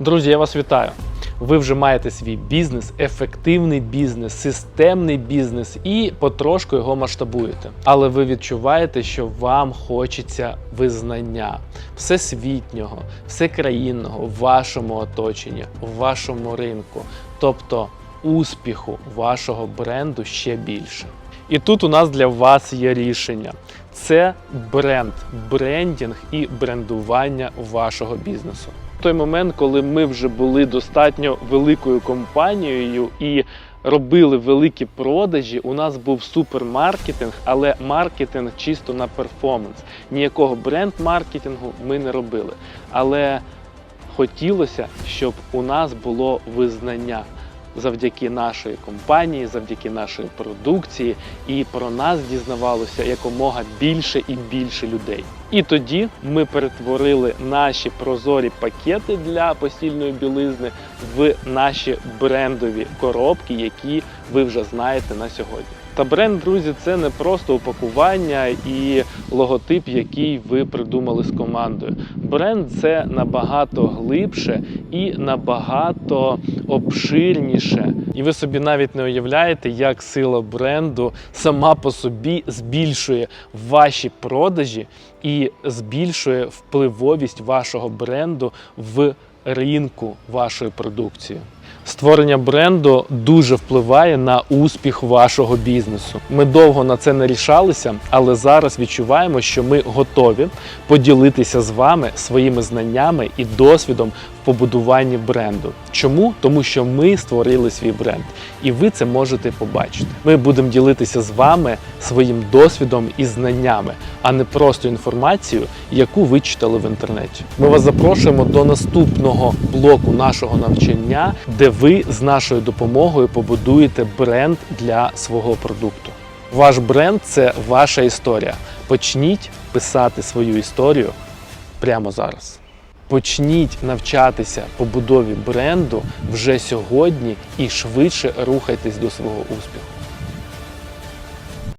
Друзі, я вас вітаю. Ви вже маєте свій бізнес, ефективний бізнес, системний бізнес і потрошку його масштабуєте. Але ви відчуваєте, що вам хочеться визнання всесвітнього, всекраїнного в вашому оточенні, в вашому ринку, тобто успіху вашого бренду ще більше. І тут у нас для вас є рішення. Це бренд, брендінг і брендування вашого бізнесу. Той момент, коли ми вже були достатньо великою компанією і робили великі продажі, у нас був супермаркетинг, але маркетинг чисто на перформанс. Ніякого бренд-маркетингу ми не робили. Але хотілося, щоб у нас було визнання завдяки нашої компанії, завдяки нашої продукції, і про нас дізнавалося якомога більше і більше людей. І тоді ми перетворили наші прозорі пакети для постільної білизни в наші брендові коробки, які ви вже знаєте на сьогодні. Та бренд, друзі, це не просто упакування і логотип, який ви придумали з командою. Бренд це набагато глибше і набагато обширніше. І ви собі навіть не уявляєте, як сила бренду сама по собі збільшує ваші продажі збільшує впливовість вашого бренду в ринку вашої продукції. Створення бренду дуже впливає на успіх вашого бізнесу. Ми довго на це не рішалися, але зараз відчуваємо, що ми готові поділитися з вами своїми знаннями і досвідом в побудуванні бренду. Чому? Тому що ми створили свій бренд, і ви це можете побачити. Ми будемо ділитися з вами своїм досвідом і знаннями, а не просто інформацією, яку ви читали в інтернеті. Ми вас запрошуємо до наступного блоку нашого навчання, де ви з нашою допомогою побудуєте бренд для свого продукту. Ваш бренд це ваша історія. Почніть писати свою історію прямо зараз. Почніть навчатися побудові бренду вже сьогодні і швидше рухайтесь до свого успіху.